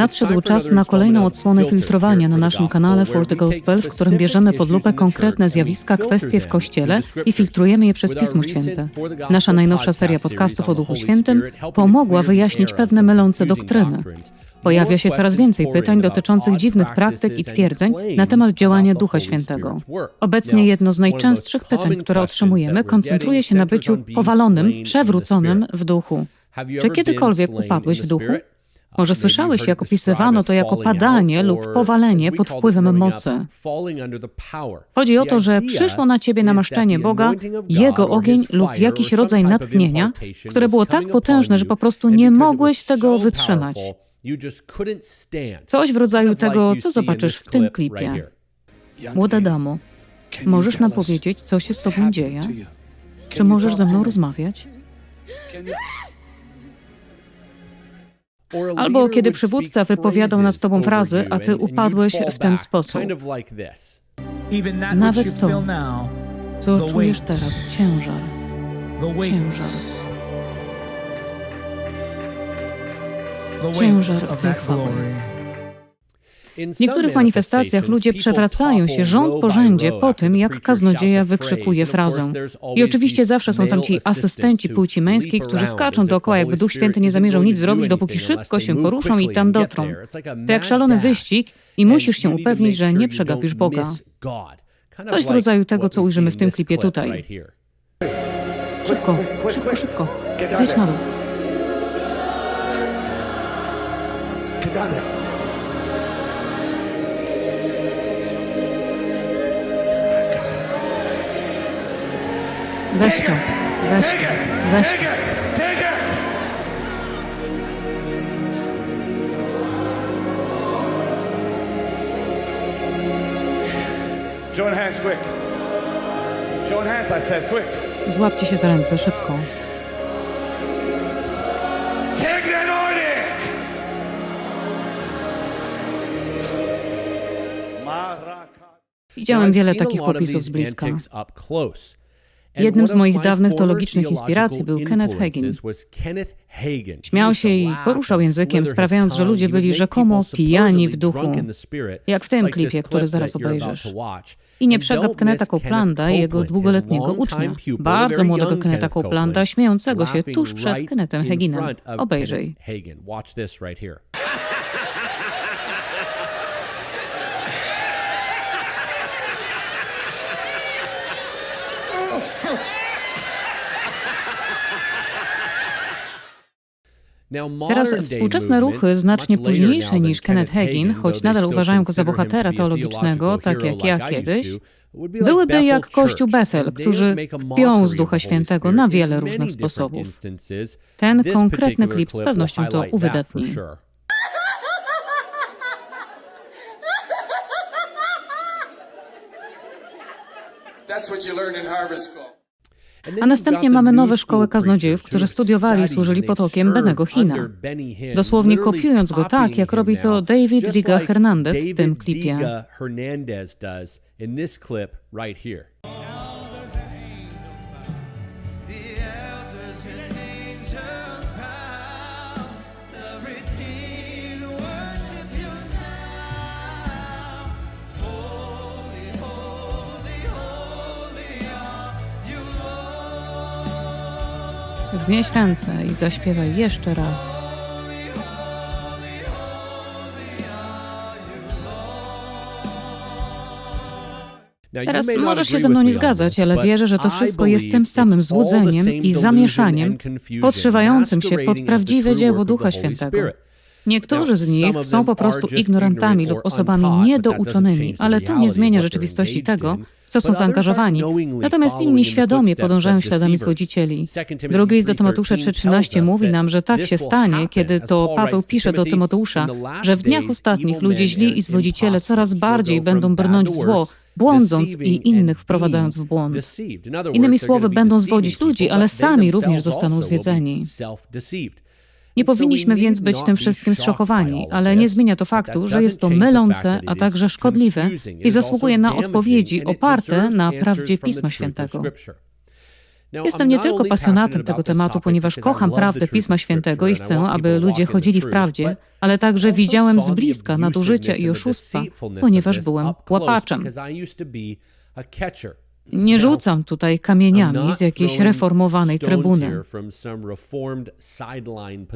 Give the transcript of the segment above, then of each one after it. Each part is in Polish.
Nadszedł czas na kolejną odsłonę filtrowania na naszym kanale For the Gospel, w którym bierzemy pod lupę konkretne zjawiska, kwestie w Kościele i filtrujemy je przez Pismo Święte. Nasza najnowsza seria podcastów o Duchu Świętym pomogła wyjaśnić pewne mylące doktryny. Pojawia się coraz więcej pytań dotyczących dziwnych praktyk i twierdzeń na temat działania Ducha Świętego. Obecnie jedno z najczęstszych pytań, które otrzymujemy, koncentruje się na byciu powalonym, przewróconym w duchu. Czy kiedykolwiek upadłeś w duchu? Może słyszałeś, jak opisywano to jako padanie lub powalenie pod wpływem mocy. Chodzi o to, że przyszło na ciebie namaszczenie Boga, Jego ogień lub jakiś rodzaj natchnienia, które było tak potężne, że po prostu nie mogłeś tego wytrzymać. Coś w rodzaju tego, co zobaczysz w tym klipie. Młoda damo, możesz nam powiedzieć, co się z tobą dzieje? Czy możesz ze mną rozmawiać? Albo kiedy przywódca wypowiadał nad tobą frazy, a ty upadłeś w ten sposób. Nawet to, Co czujesz teraz? Ciężar. Ciężar. Ciężar tej chwały. W niektórych manifestacjach ludzie przewracają się rząd po rzędzie po tym, jak kaznodzieja wykrzykuje frazę. I oczywiście zawsze są tam ci asystenci płci męskiej, którzy skaczą dookoła, jakby Duch Święty nie zamierzał nic zrobić, dopóki szybko się poruszą i tam dotrą. To jak szalony wyścig i musisz się upewnić, że nie przegapisz Boga. Coś w rodzaju tego, co ujrzymy w tym klipie tutaj. Szybko, szybko, szybko. Zejdź na dół. Weź to, weź to, weź to. it! Take it! Join hands quick. Join hands, I said, quick. Złapcie się za ręce, szybko. Take the Nordic! Maraka. Widziałem wiele takich popisów z bliska. Jednym z moich dawnych teologicznych inspiracji był Kenneth Hagin. Śmiał się i poruszał językiem, sprawiając, że ludzie byli rzekomo pijani w duchu, jak w tym klipie, który zaraz obejrzysz. I nie przegap Kenneta Coplanda i jego długoletniego ucznia, bardzo młodego Kenneta Coplanda, śmiejącego się tuż przed Kennethem Haginem. Obejrzyj. Teraz współczesne ruchy, znacznie późniejsze niż Kenneth Hagin, choć nadal uważają go za bohatera teologicznego, tak jak ja kiedyś, byłyby jak Kościół Bethel, którzy kpią z Ducha Świętego na wiele różnych sposobów. Ten konkretny klip z pewnością to uwydatni. A następnie mamy nowe szkoły kaznodziejów, którzy studiowali i służyli pod okiem Benego Hina. Dosłownie kopiując go tak, jak robi to David Diga Hernandez w tym klipie. Wznieś ręce i zaśpiewaj jeszcze raz. Teraz możesz się ze mną nie zgadzać, ale wierzę, że to wszystko jest tym samym złudzeniem i zamieszaniem podszywającym się pod prawdziwe dzieło Ducha Świętego. Niektórzy z nich są po prostu ignorantami lub osobami niedouczonymi, ale to nie zmienia rzeczywistości tego, w co są zaangażowani. Natomiast inni świadomie podążają śladami zwodzicieli. Drugi list do Tymoteusza 3,13 mówi nam, że tak się stanie, kiedy to Paweł pisze do Tymoteusza, że w dniach ostatnich ludzie źli i zwodziciele coraz bardziej będą brnąć w zło, błądząc i innych wprowadzając w błąd. Innymi słowy, będą zwodzić ludzi, ale sami również zostaną zwiedzeni. Nie powinniśmy więc być tym wszystkim zszokowani, ale nie zmienia to faktu, że jest to mylące, a także szkodliwe i zasługuje na odpowiedzi oparte na prawdzie Pisma Świętego. Jestem nie tylko pasjonatem tego tematu, ponieważ kocham prawdę Pisma Świętego i chcę, aby ludzie chodzili w prawdzie, ale także widziałem z bliska nadużycia i oszustwa, ponieważ byłem łapaczem. Nie rzucam tutaj kamieniami z jakiejś reformowanej trybuny.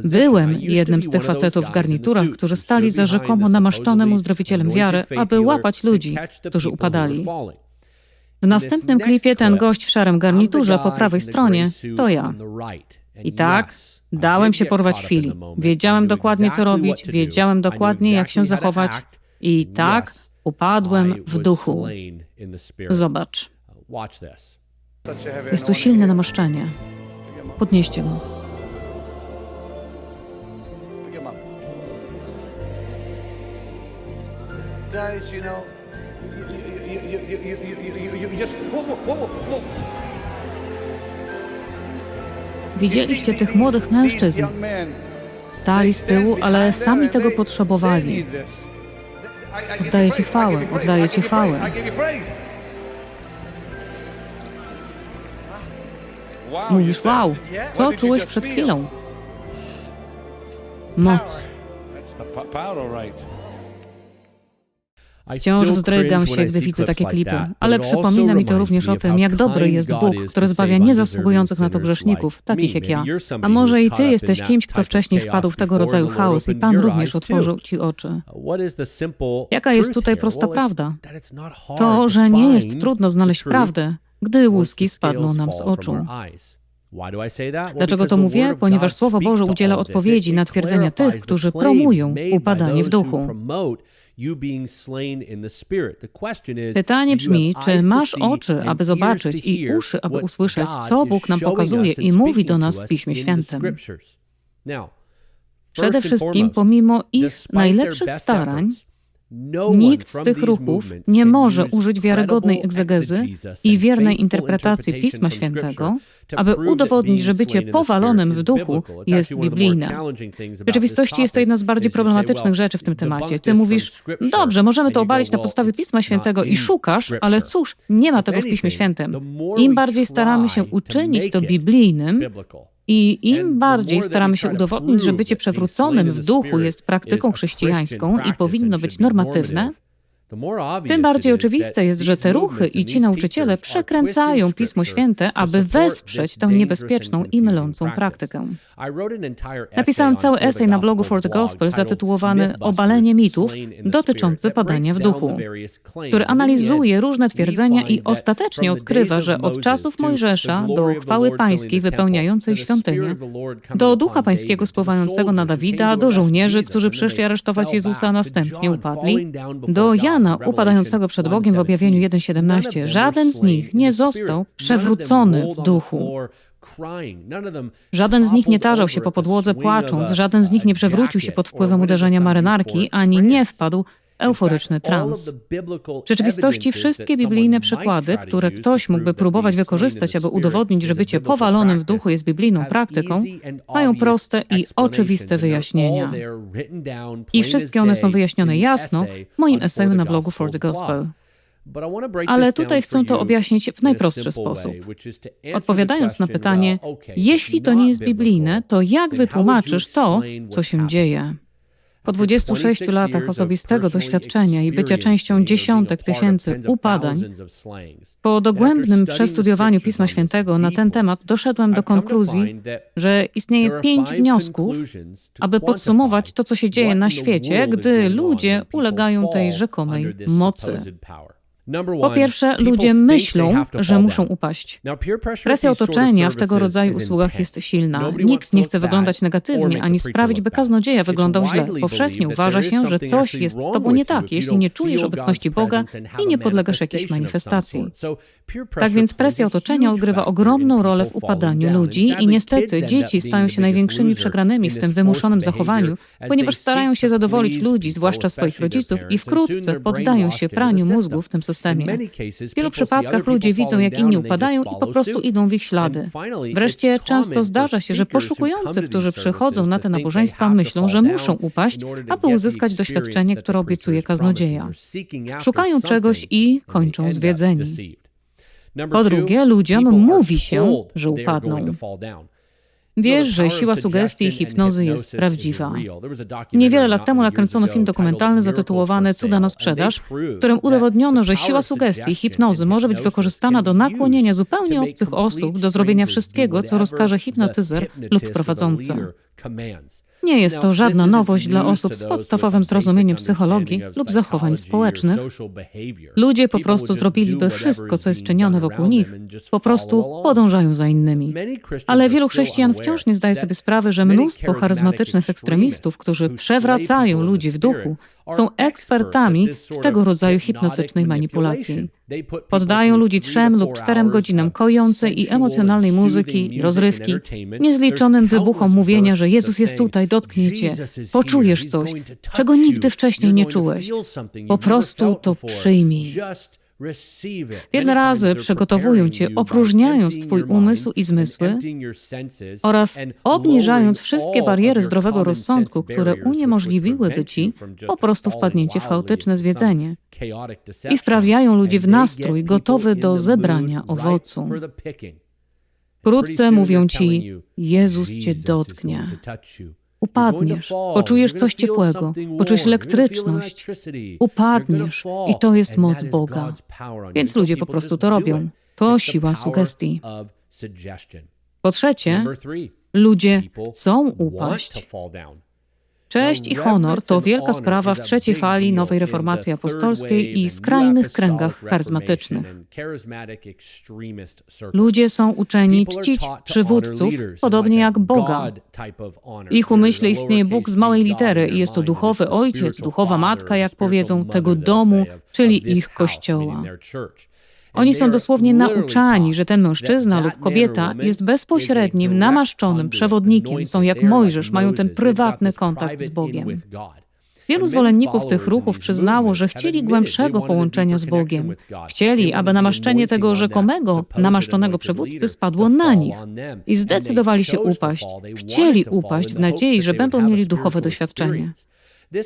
Byłem jednym z tych facetów w garniturach, którzy stali za rzekomo namaszczonym uzdrowicielem wiary, aby łapać ludzi, którzy upadali. W następnym klipie ten gość w szarym garniturze po prawej stronie to ja. I tak, dałem się porwać chwili. Wiedziałem dokładnie, co robić, wiedziałem dokładnie, jak się zachować. I tak upadłem w duchu. Zobacz. Jest to silne namaszczenie. Podnieście go. Guys, you know, you, you, you, you, you, you, you. Widzieliście tych młodych mężczyzn. Stali z tyłu, ale sami tego potrzebowali. Oddaję Ci chwałę, oddaję Ci chwałę. Mówisz, wow, co czułeś przed chwilą? Moc. Wciąż wzdrygam się, gdy widzę takie klipy, ale przypomina mi to również o tym, jak dobry jest Bóg, który zbawia niezasługujących na to grzeszników, takich jak ja. A może i ty jesteś kimś, kto wcześniej wpadł w tego rodzaju chaos i Pan również otworzył ci oczy. Jaka jest tutaj prosta prawda? To, że nie jest trudno znaleźć prawdę, gdy łuski spadną nam z oczu. Dlaczego to mówię? Ponieważ Słowo Boże udziela odpowiedzi na twierdzenia tych, którzy promują upadanie w duchu. Pytanie brzmi, czy masz oczy, aby zobaczyć i uszy, aby usłyszeć, co Bóg nam pokazuje i mówi do nas w Piśmie Świętym. Przede wszystkim, pomimo ich najlepszych starań, Nikt z tych ruchów nie może użyć wiarygodnej egzegezy i wiernej interpretacji Pisma Świętego, aby udowodnić, że bycie powalonym w duchu jest biblijne. W rzeczywistości jest to jedna z bardziej problematycznych rzeczy w tym temacie. Ty mówisz, dobrze, możemy to obalić na podstawie Pisma Świętego i szukasz, ale cóż, nie ma tego w Piśmie Świętym. Im bardziej staramy się uczynić to biblijnym, i im bardziej staramy się udowodnić, że bycie przewróconym w duchu jest praktyką chrześcijańską i powinno być normatywne, tym bardziej oczywiste jest, że te ruchy i ci nauczyciele przekręcają Pismo Święte, aby wesprzeć tę niebezpieczną i mylącą praktykę. Napisałem cały esej na blogu For the Gospel zatytułowany Obalenie mitów dotyczący padania w duchu, który analizuje różne twierdzenia i ostatecznie odkrywa, że od czasów Mojżesza do chwały pańskiej wypełniającej świątynię, do ducha pańskiego spływającego na Dawida, do żołnierzy, którzy przyszli aresztować Jezusa, a następnie upadli, do Jana, Jana upadającego przed Bogiem w objawieniu 1.17, żaden z nich nie został przewrócony w duchu. Żaden z nich nie tarzał się po podłodze płacząc, żaden z nich nie przewrócił się pod wpływem uderzenia marynarki, ani nie wpadł euforyczny trans. W rzeczywistości wszystkie biblijne przykłady, które ktoś mógłby próbować wykorzystać, aby udowodnić, że bycie powalonym w duchu jest biblijną praktyką, mają proste i oczywiste wyjaśnienia. I wszystkie one są wyjaśnione jasno w moim eseju na blogu For the Gospel. Ale tutaj chcę to objaśnić w najprostszy sposób. Odpowiadając na pytanie, jeśli to nie jest biblijne, to jak wytłumaczysz to, co się dzieje? Po 26 latach osobistego doświadczenia i bycia częścią dziesiątek tysięcy upadań, po dogłębnym przestudiowaniu Pisma Świętego na ten temat doszedłem do konkluzji, że istnieje pięć wniosków, aby podsumować to, co się dzieje na świecie, gdy ludzie ulegają tej rzekomej mocy. Po pierwsze, ludzie myślą, że muszą upaść. Presja otoczenia w tego rodzaju usługach jest silna. Nikt nie chce wyglądać negatywnie ani sprawić, by kaznodzieja wyglądał źle. Powszechnie uważa się, że coś jest z tobą nie tak, jeśli nie czujesz obecności Boga i nie podlegasz jakiejś manifestacji. Tak więc presja otoczenia odgrywa ogromną rolę w upadaniu ludzi i niestety dzieci stają się największymi przegranymi w tym wymuszonym zachowaniu, ponieważ starają się zadowolić ludzi, zwłaszcza swoich rodziców, i wkrótce poddają się praniu mózgu w tym systemie systemie. W wielu przypadkach ludzie widzą, jak inni upadają i po prostu idą w ich ślady. Wreszcie często zdarza się, że poszukujący, którzy przychodzą na te nabożeństwa, myślą, że muszą upaść, aby uzyskać doświadczenie, które obiecuje kaznodzieja. Szukają czegoś i kończą zwiedzeni. Po drugie, ludziom mówi się, że upadną. Wiesz, że siła sugestii i hipnozy jest prawdziwa. Niewiele lat temu nakręcono film dokumentalny zatytułowany Cuda na sprzedaż, w którym udowodniono, że siła sugestii i hipnozy może być wykorzystana do nakłonienia zupełnie obcych osób do zrobienia wszystkiego, co rozkaże hipnotyzer lub prowadzący. Nie jest to żadna nowość dla osób z podstawowym zrozumieniem psychologii lub zachowań społecznych. Ludzie po prostu zrobiliby wszystko, co jest czynione wokół nich, po prostu podążają za innymi. Ale wielu chrześcijan wciąż nie zdaje sobie sprawy, że mnóstwo charyzmatycznych ekstremistów, którzy przewracają ludzi w duchu, są ekspertami w tego rodzaju hipnotycznej manipulacji. Poddają ludzi trzem lub czterem godzinom kojącej i emocjonalnej muzyki rozrywki, niezliczonym wybuchom mówienia, że Jezus jest tutaj, dotknie cię, poczujesz coś, czego nigdy wcześniej nie czułeś. Po prostu to przyjmij. Wiele razy przygotowują cię, opróżniając twój umysł i zmysły oraz obniżając wszystkie bariery zdrowego rozsądku, które uniemożliwiłyby ci po prostu wpadnięcie w chaotyczne zwiedzenie i wprawiają ludzi w nastrój gotowy do zebrania owocu. Wkrótce mówią ci, Jezus cię dotknie. Upadniesz, poczujesz coś ciepłego, poczujesz elektryczność. Upadniesz i to jest moc Boga. Więc ludzie po prostu to robią. To siła sugestii. Po trzecie, ludzie chcą upaść. Cześć i honor to wielka sprawa w trzeciej fali nowej reformacji apostolskiej i skrajnych kręgach charyzmatycznych. Ludzie są uczeni czcić przywódców, podobnie jak Boga. W ich umyśle istnieje Bóg z małej litery i jest to duchowy ojciec, duchowa matka, jak powiedzą, tego domu, czyli ich kościoła. Oni są dosłownie nauczani, że ten mężczyzna lub kobieta jest bezpośrednim, namaszczonym przewodnikiem, są jak Mojżesz, mają ten prywatny kontakt z Bogiem. Wielu zwolenników tych ruchów przyznało, że chcieli głębszego połączenia z Bogiem. Chcieli, aby namaszczenie tego rzekomego, namaszczonego przywódcy spadło na nich i zdecydowali się upaść. Chcieli upaść w nadziei, że będą mieli duchowe doświadczenie.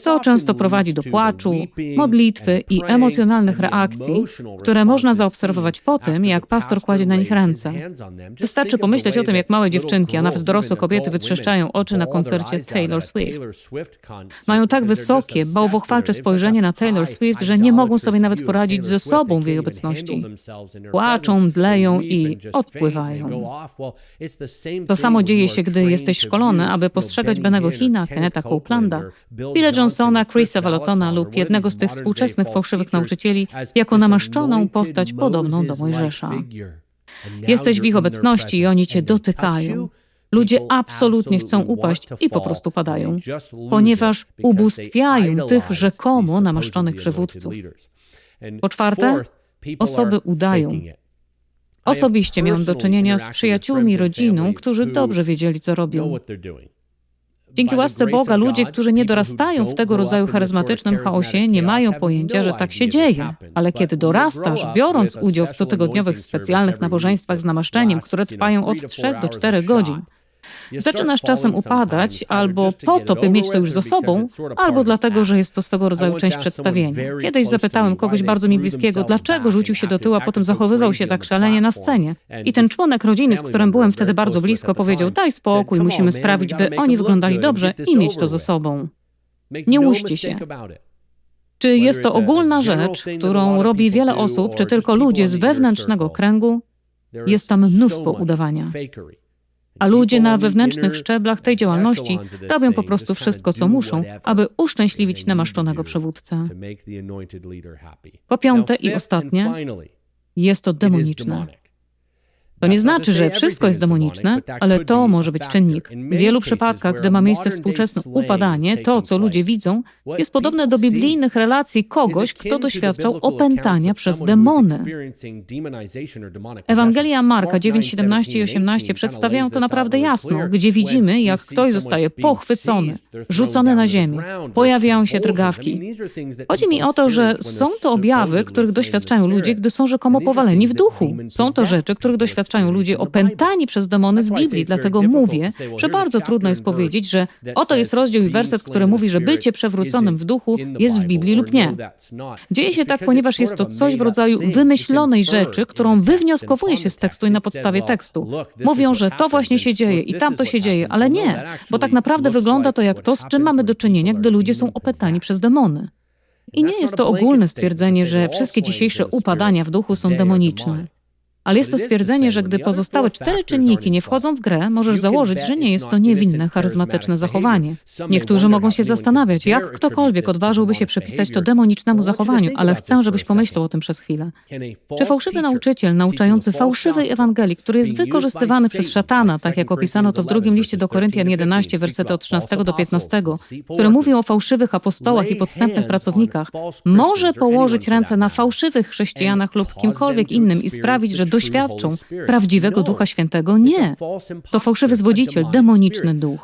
To często prowadzi do płaczu, modlitwy i emocjonalnych reakcji, które można zaobserwować po tym, jak pastor kładzie na nich ręce. Wystarczy pomyśleć o tym, jak małe dziewczynki, a nawet dorosłe kobiety wytrzeszczają oczy na koncercie Taylor Swift. Mają tak wysokie, bałwochwalcze spojrzenie na Taylor Swift, że nie mogą sobie nawet poradzić ze sobą w jej obecności. Płaczą, mdleją i odpływają. To samo dzieje się, gdy jesteś szkolony, aby postrzegać Benego Hina, Kenneta Copeplanda, Billa Johnsona, Chrisa Valotona lub jednego z tych współczesnych fałszywych nauczycieli jako namaszczoną postać podobną do Mojżesza. Jesteś w ich obecności i oni cię dotykają. Ludzie absolutnie chcą upaść i po prostu padają, ponieważ ubóstwiają tych rzekomo namaszczonych przywódców. Po czwarte, osoby udają. Osobiście miałem do czynienia z przyjaciółmi rodziną, którzy dobrze wiedzieli, co robią. Dzięki łasce Boga ludzie, którzy nie dorastają w tego rodzaju charyzmatycznym chaosie, nie mają pojęcia, że tak się dzieje. Ale kiedy dorastasz, biorąc udział w cotygodniowych specjalnych nabożeństwach z namaszczeniem, które trwają od 3 do 4 godzin, Zaczynasz czasem upadać albo po to, by mieć to już za sobą, albo dlatego, że jest to swego rodzaju część przedstawienia. Kiedyś zapytałem kogoś bardzo mi bliskiego, dlaczego rzucił się do tyłu, a potem zachowywał się tak szalenie na scenie. I ten członek rodziny, z którym byłem wtedy bardzo blisko, powiedział: Daj spokój, musimy sprawić, by oni wyglądali dobrze i mieć to ze sobą. Nie łuście się. Czy jest to ogólna rzecz, którą robi wiele osób, czy tylko ludzie z wewnętrznego kręgu? Jest tam mnóstwo udawania. A ludzie na wewnętrznych szczeblach tej działalności robią po prostu wszystko, co muszą, aby uszczęśliwić namaszczonego przywódcę. Po piąte i ostatnie, jest to demoniczne. To nie znaczy, że wszystko jest demoniczne, ale to może być czynnik. W wielu przypadkach, gdy ma miejsce współczesne upadanie, to, co ludzie widzą, jest podobne do biblijnych relacji kogoś, kto doświadczał opętania przez demony. Ewangelia Marka 9, 17 i 18 przedstawiają to naprawdę jasno, gdzie widzimy, jak ktoś zostaje pochwycony, rzucony na ziemię, pojawiają się drgawki. Chodzi mi o to, że są to objawy, których doświadczają ludzie, gdy są rzekomo powaleni w duchu. Są to rzeczy, których doświadczają doświadczają ludzie opętani przez demony w Biblii. Dlatego mówię, że bardzo trudno jest powiedzieć, że oto jest rozdział i werset, który mówi, że bycie przewróconym w duchu jest w Biblii lub nie. Dzieje się tak, ponieważ jest to coś w rodzaju wymyślonej rzeczy, którą wywnioskowuje się z tekstu i na podstawie tekstu. Mówią, że to właśnie się dzieje i tamto się dzieje, ale nie, bo tak naprawdę wygląda to jak to, z czym mamy do czynienia, gdy ludzie są opętani przez demony. I nie jest to ogólne stwierdzenie, że wszystkie dzisiejsze upadania w duchu są demoniczne. Ale jest to stwierdzenie, że gdy pozostałe cztery czynniki nie wchodzą w grę, możesz założyć, że nie jest to niewinne, charyzmatyczne zachowanie. Niektórzy mogą się zastanawiać, jak ktokolwiek odważyłby się przypisać to demonicznemu zachowaniu, ale chcę, żebyś pomyślał o tym przez chwilę. Czy fałszywy nauczyciel nauczający fałszywej Ewangelii, który jest wykorzystywany przez szatana, tak jak opisano to w drugim liście do Koryntian 11, wersety od 13 do 15, który mówi o fałszywych apostołach i podstępnych pracownikach, może położyć ręce na fałszywych chrześcijanach lub kimkolwiek innym i sprawić, że doświadczą prawdziwego Ducha Świętego? Nie. To fałszywy zwodziciel, demoniczny duch.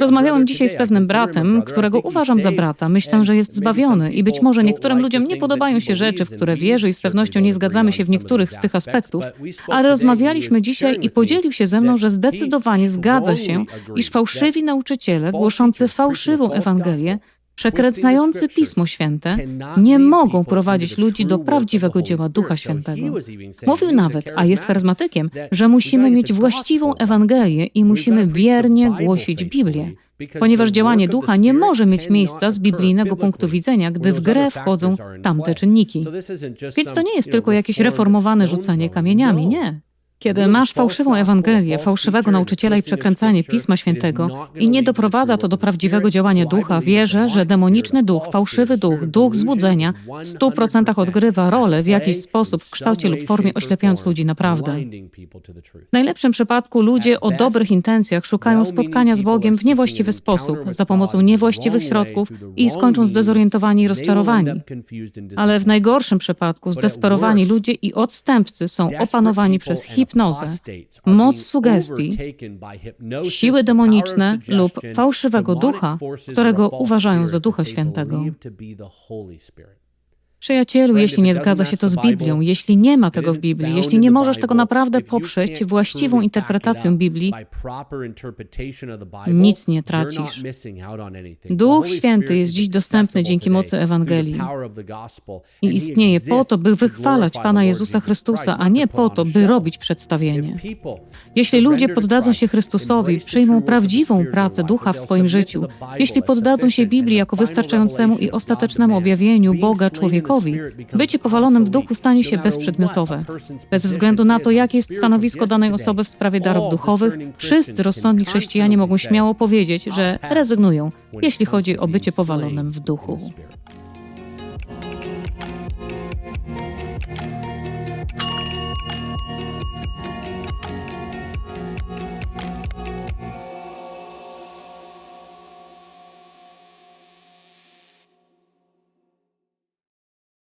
Rozmawiałem dzisiaj z pewnym bratem, którego uważam za brata. Myślę, że jest zbawiony i być może niektórym ludziom nie podobają się rzeczy, w które wierzy i z pewnością nie zgadzamy się w niektórych z tych aspektów, ale rozmawialiśmy dzisiaj i podzielił się ze mną, że zdecydowanie zgadza się, iż fałszywi nauczyciele głoszący fałszywą Ewangelię przekręcający Pismo Święte, nie mogą prowadzić ludzi do prawdziwego dzieła Ducha Świętego. Mówił nawet, a jest charyzmatykiem, że musimy mieć właściwą Ewangelię i musimy wiernie głosić Biblię. Ponieważ działanie ducha nie może mieć miejsca z biblijnego punktu widzenia, gdy w grę wchodzą tamte czynniki. Więc to nie jest tylko jakieś reformowane rzucanie kamieniami, nie. Kiedy masz fałszywą Ewangelię, fałszywego nauczyciela i przekręcanie Pisma Świętego i nie doprowadza to do prawdziwego działania ducha, wierzę, że demoniczny duch, fałszywy duch, duch zbudzenia w stu procentach odgrywa rolę w jakiś sposób w kształcie lub formie oślepiając ludzi naprawdę. W najlepszym przypadku ludzie o dobrych intencjach szukają spotkania z Bogiem w niewłaściwy sposób, za pomocą niewłaściwych środków i skończą zdezorientowani i rozczarowani. Ale w najgorszym przypadku zdesperowani ludzie i odstępcy są opanowani przez hipnozę, moc sugestii, siły demoniczne lub fałszywego ducha, którego uważają za Ducha Świętego. Przyjacielu, jeśli nie zgadza się to z Biblią, jeśli nie ma tego w Biblii, jeśli nie możesz tego naprawdę poprzeć właściwą interpretacją Biblii, nic nie tracisz. Duch Święty jest dziś dostępny dzięki mocy Ewangelii i istnieje po to, by wychwalać Pana Jezusa Chrystusa, a nie po to, by robić przedstawienie. Jeśli ludzie poddadzą się Chrystusowi, przyjmą prawdziwą pracę Ducha w swoim życiu, jeśli poddadzą się Biblii jako wystarczającemu i ostatecznemu objawieniu Boga człowiekowi, bycie powalonym w duchu stanie się bezprzedmiotowe. Bez względu na to, jakie jest stanowisko danej osoby w sprawie darów duchowych, wszyscy rozsądni chrześcijanie mogą śmiało powiedzieć, że rezygnują, jeśli chodzi o bycie powalonym w duchu.